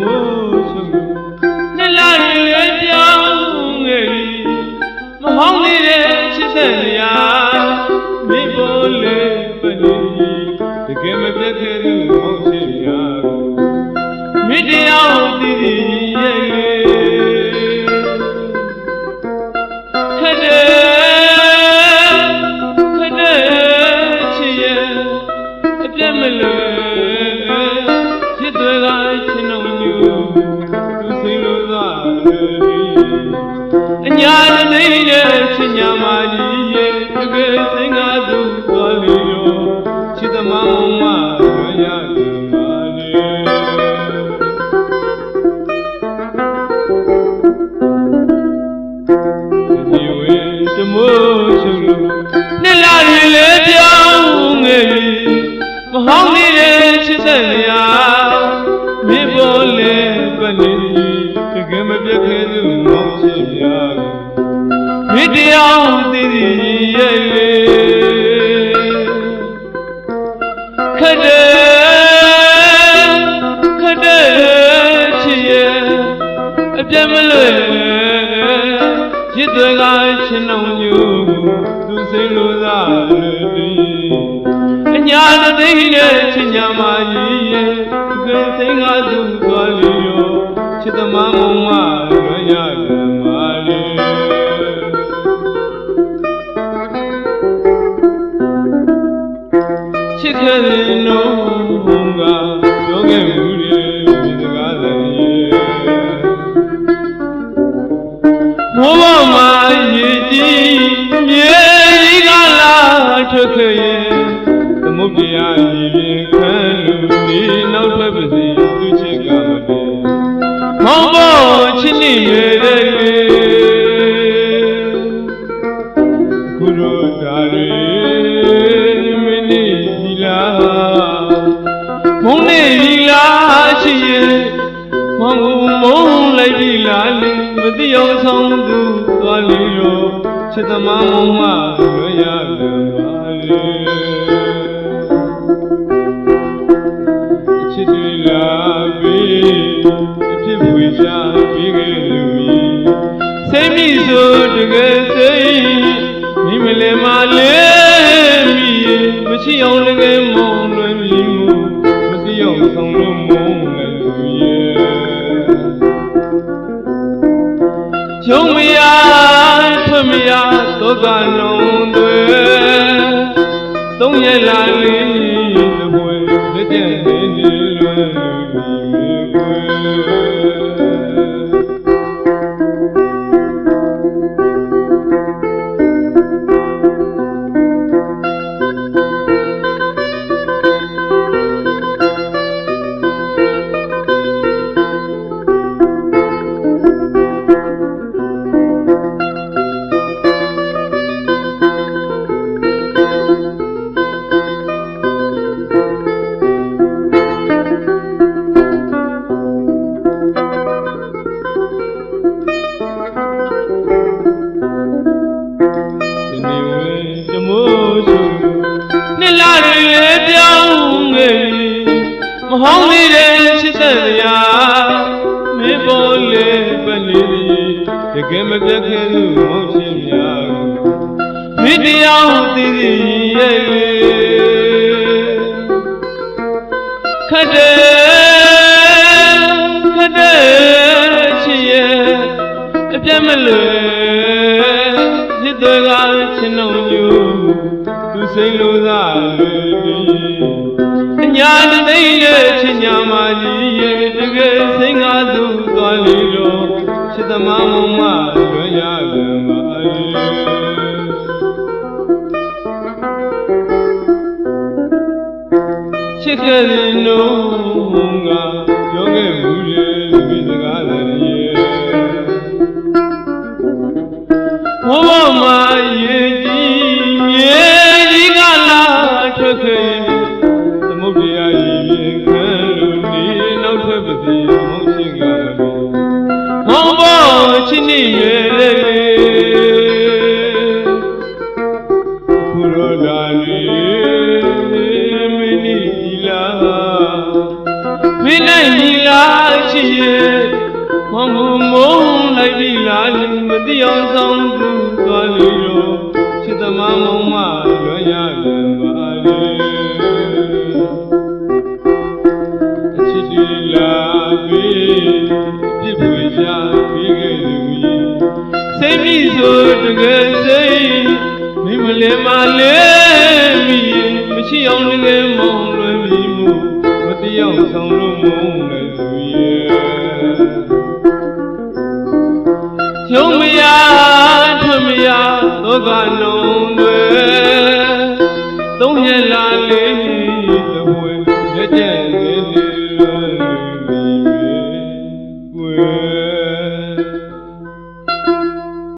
မိုးဆုံးနှစ်လာရင်လည်းပြောင်းငယ်ပြီမဟောင်းသေးတဲ့ချစ်တဲ့နေရာမိဖို့လေပနေတကယ်မပြတ်ခဲ့သူမောင်ချင်ရာမိတရားတည်တည်ရဲ့ခက်တဲ့ခက်တဲ့ချစ်ရဲ့အပြတ်မလွယ် ခက်တဲ့ခက်တဲ့ချစ်ရဲ့အပြတ်မလွယ်ရစ်တွေကချင်းအောင်ညူသူစိတ်လိုသာလေအ သမုဒ္ဒရာရေပြင်ခံလူဒီနောက်ထွက်ပါစေသူချစ်ကမတည်းမောင်ပေါ်ချစ်နေရတဲ့ခုတို့ဒါရီမင်းနေဒီလားမုန်းနေဒီလားရှိရဲ့မောင်ကိုမုန်းလိုက်ဒီလားလေမသိအောင်ဆောင်သူသွားလေရောချစ်သမားမောင်မလွယ်ရတယ်ပါလေ ပြီးအဖြစ်ဝေရှာပြီးခဲ့လူကြီးစိတ်မိဆိုတကယ်စိတ်မိမလဲမလေးမိမရှိအောင်တကယ်မုန်းလွယ်မိမှုမသိအောင်ဆောင်လို့မုန်းလည်းလူရဲ့ယုံမရထွတ်မရသောကလုံးတွေသုံးရ ကယ်မပြတ်ခဲ့သူမောင်ချင်းများမိတရားတည်တည်ရဲ့ခတ်တဲ့ခတ်တဲ့ချစ်ရဲ့အပြတ်မလွယ်ရစ်တွေကချင်းလုံးညူသူစိတ်လိုသာလွယ်ပြီအညာတသိရဲ့ချင်းညာမကြီးရဲ့တကယ်စိတ်ငါသူသွားလီတော့ချစ်သမား ချ ရဲ့မောင်ကိုမုန်းလိုက်ပြီလားလေမသိအောင်ဆောင်သူသွားလေတော့ချစ်သမားမောင်မလွန်ရလံပါလေအချစ်တီလာပြီပြစ်ပွေရှာပြီးခဲ့သူကြီးစိတ်မိဆိုတကယ်စိတ်မိမလဲမလဲမိမရှိအောင်တကယ်မောင်